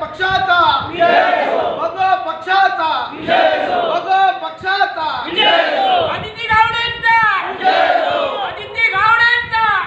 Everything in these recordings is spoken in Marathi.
पक्षाचा. बघ पक्षाचा. बघ पक्षाचा. आदित्य गावडेंचा. आदित्य गावडेंचा.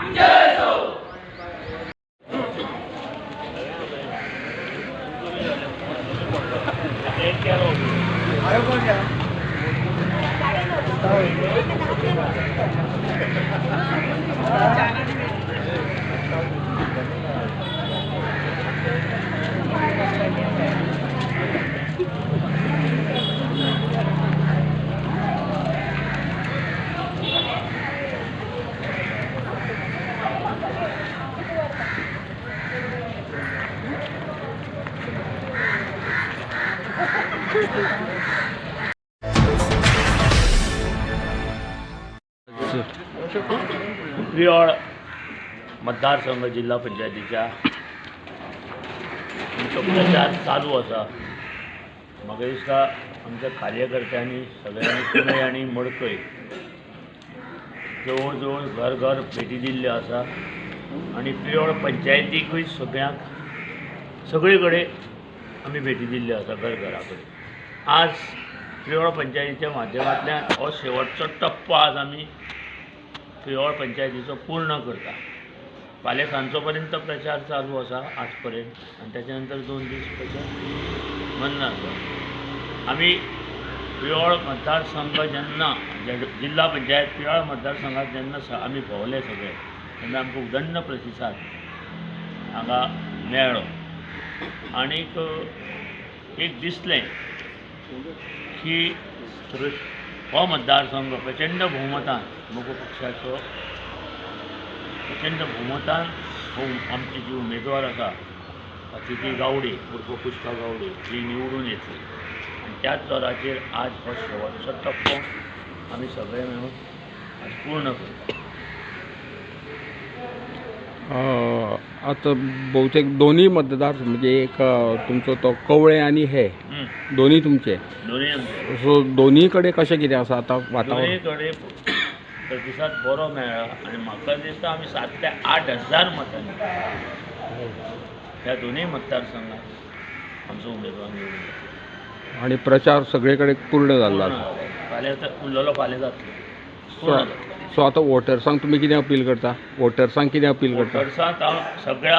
प्रियळ मतदारसंघ जिल्हा पंचायतीच्या. प्रचार चालू आसा म्हाका दिसता आमच्या कार्यकर्त्यांनी सगळ्यांनी कुणय आनी मडकय जवळ जवळ घर घर भेटी दिल्ले आसा आनी प्रियळ पंचायतीकूय सगळ्यांक सगळे कडेन आमी भेटी दिल्ल्यो आसा घर घरा कडेन आज प्रियळ पंचायतीच्या माध्यमांतल्यान हो शेवटचो टप्पो आज आमी प्रियळ पंचायतीचो पूर्ण करता. फाल्यां सांजचो पर्यंत प्रचार चालू आसा आठ पर्यंत आनी त्याच्या नंतर दोन दीस प्रचार बंद आसा आमी प्रियळ मतदारसंघ जेन्ना जिल्हा पंचायत प्रियळ मतदारसंघात जेन्ना स- आमी भोंवले सगळे तेन्ना आमकां उदंड प्रतिसाद हांगा मेळ्ळो आनीक एक दिसलें की हो मतदारसंघ प्रचंड भोवमतान मोगो पक्षाचो प्रचंड भोवमतान हो आमची जी उमेदवार आसा अतिथी गावडे उर्फ पुष्पा गावडे ही निवडून येतली. आनी त्याच जोराचेर आज हो शेवटचो टप्पो आमी सगळे मेळून आज पूर्ण करता अ, आता बहुतेक दोन्ही मतदार म्हणजे एक अ, तुमचो तो कवळे आणि हे हं. दोन्ही तुमचे. आमचे. सो दोन्ही कडे कशें कितें आसा आतां वातावरण? कडेन प्रतिसाद बरो मेळ्ळा आनी म्हाका दिसता आमी सात ते आठ हजार मतांनी ह्या दोनूय मतदारसंघात आमचो उमेदवार निवडून येतलो. आणि प्रचार सगळे कडेन पूर्ण जाल्लो आसा. फाल्यां तर उरलेलो फाल्यां जातलो पूर्ण जातलो सो आतां वॉटर्सांक तुमी कितें अपील करता? वॉटर्सांक कितें अपील करता? हांव सगळ्या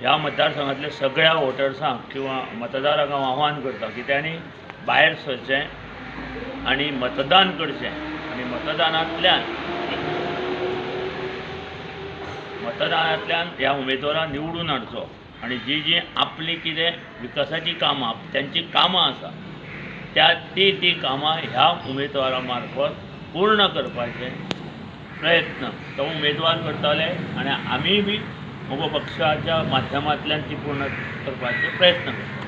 ह्या मतदारसंघातल्या सगळ्या वॉटर्सांक किंवा मतदारांक हांव आव्हान करता की त्यांनी भायर सरचें आनी मतदान करचें. आनी मतदानांतल्यान मतदानांतल्यान ह्या उमेदवारांक निवडून हाडचो आनी जी जी आपली कितें विकासाची कामां त्यांची कामां आसा त्या ती ती कामां ह्या उमेदवारा मार्फत पूर्ण करपाचे प्रयत्न. तो उमेदवार करताले आनी आमी बी म्हगो पक्षाच्या माध्यमांतल्यान ती पूर्ण करपाचे प्रयत्न करता.